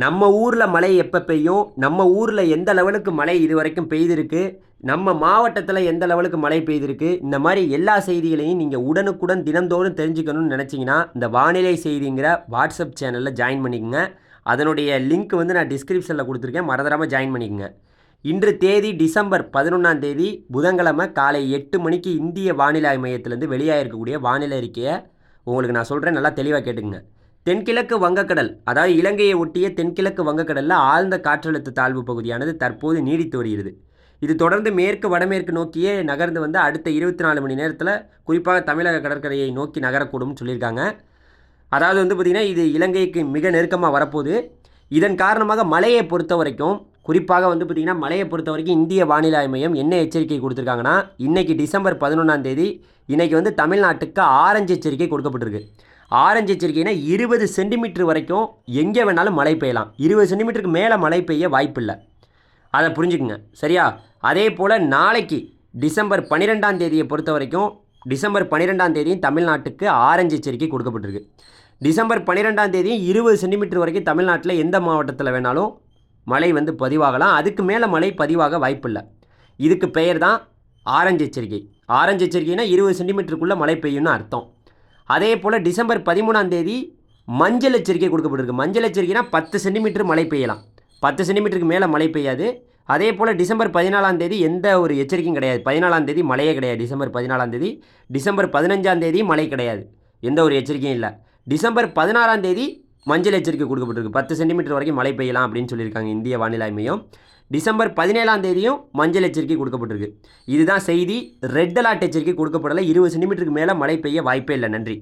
நம்ம ஊரில் மழை எப்போ பெய்யும்? நம்ம ஊரில் எந்த லெவலுக்கு மழை இது வரைக்கும் பெய்திருக்கு? நம்ம மாவட்டத்தில் எந்த லெவலுக்கு மழை பெய்திருக்கு? இந்த மாதிரி எல்லா செய்திகளையும் நீங்கள் உடனுக்குடன் தினந்தோறும் தெரிஞ்சுக்கணும்னு நினச்சிங்கன்னா இந்த வானிலை செய்திங்கிற வாட்ஸ்அப் சேனலில் ஜாயின் பண்ணிக்கோங்க. அதனுடைய லிங்க் வந்து நான் டிஸ்கிரிப்ஷனில் கொடுத்துருக்கேன். மறந்துடாமல் ஜாயின் பண்ணிக்கோங்க. இன்று தேதி டிசம்பர் பதினொன்றாம் தேதி புதன்கிழமை காலை எட்டு மணிக்கு இந்திய வானிலை மையத்திலேருந்து வெளியாக இருக்கக்கூடிய வானிலை அறிக்கையை உங்களுக்கு நான் சொல்கிறேன் நல்லா தெளிவாக கேட்டுக்குங்க. தென்கிழக்கு வங்கக்கடல் அதாவது இலங்கையை ஒட்டிய தென்கிழக்கு வங்கக்கடலில் ஆழ்ந்த காற்றழுத்த தாழ்வு பகுதியானது தற்போது நீடித்து வருகிறது. இது தொடர்ந்து மேற்கு வடமேற்கு நோக்கியே நகர்ந்து வந்து அடுத்த இருபத்தி நாலு மணி நேரத்தில் குறிப்பாக தமிழக கடற்கரையை நோக்கி நகரக்கூடும்னு சொல்லியிருக்காங்க. அதாவது வந்து பார்த்திங்கன்னா இது இலங்கைக்கு மிக நெருக்கமாக வரப்போகுது. இதன் காரணமாக மழையை பொறுத்த வரைக்கும் குறிப்பாக வந்து பார்த்திங்கன்னா மழையை பொறுத்த வரைக்கும் இந்திய வானிலை மையம் என்ன எச்சரிக்கை கொடுத்துருக்காங்கன்னா இன்றைக்கி டிசம்பர் பதினொன்றாம் தேதி இன்றைக்கி வந்து தமிழ்நாட்டுக்கு ஆரஞ்சு எச்சரிக்கை கொடுக்கப்பட்டிருக்கு. ஆரஞ்சு எச்சரிக்கைனா இருபது சென்டிமீட்டர் வரைக்கும் எங்கே வேணாலும் மழை பெய்யலாம். இருபது சென்டிமீட்டருக்கு மேலே மழை பெய்ய வாய்ப்பில்லை. அதை புரிஞ்சுக்குங்க. சரியா? அதே போல் நாளைக்கு டிசம்பர் பன்னிரெண்டாம் தேதியை பொறுத்த வரைக்கும் டிசம்பர் பன்னிரெண்டாம் தேதியும் தமிழ்நாட்டுக்கு ஆரஞ்சு எச்சரிக்கை கொடுக்கப்பட்டிருக்கு. டிசம்பர் பன்னிரெண்டாம் தேதியும் இருபது சென்டிமீட்டர் வரைக்கும் தமிழ்நாட்டில் எந்த மாவட்டத்தில் வேணாலும் மழை வந்து பதிவாகலாம். அதுக்கு மேலே மழை பதிவாக வாய்ப்பில்லை. இதுக்கு பெயர் தான் ஆரஞ்சு எச்சரிக்கை. ஆரஞ்சு எச்சரிக்கைனா இருபது சென்டிமீட்டருக்குள்ளே மழை பெய்யும்னு அர்த்தம். அதே போல் டிசம்பர் பதிமூணாம் தேதி மஞ்சள் எச்சரிக்கை கொடுக்கப்பட்டிருக்கு. மஞ்சள் எச்சரிக்கைனா பத்து சென்டிமீட்டர் மழை பெய்யலாம். பத்து சென்டிமீட்டருக்கு மேலே மழை பெய்யாது. அதே போல் டிசம்பர் பதினாலாம் தேதி எந்த ஒரு எச்சரிக்கையும் கிடையாது. பதினாலாம் தேதி மழையே கிடையாது. டிசம்பர் பதினாலாம் தேதி டிசம்பர் பதினஞ்சாம் தேதி மழை கிடையாது. எந்த ஒரு எச்சரிக்கையும் இல்லை. டிசம்பர் பதினாறாம் தேதி மஞ்சள் எச்சரிக்கை கொடுக்கப்பட்டிருக்கு. பத்து சென்டிமீட்டர் வரைக்கும் மழை பெய்யலாம் அப்படின்னு சொல்லியிருக்காங்க இந்திய வானிலை மையம் டிசம்பர் பதினேழாம் தேதியும் மஞ்சள் எச்சரிக்கை கொடுக்கப்பட்டிருக்கு. இதுதான் செய்தி. ரெட் அலர்ட் எச்சரிக்கை கொடுக்கப்படலை. இருபது சென்டிமீட்டருக்கு மேலே மழை பெய்ய வாய்ப்பே இல்லை. நன்றி.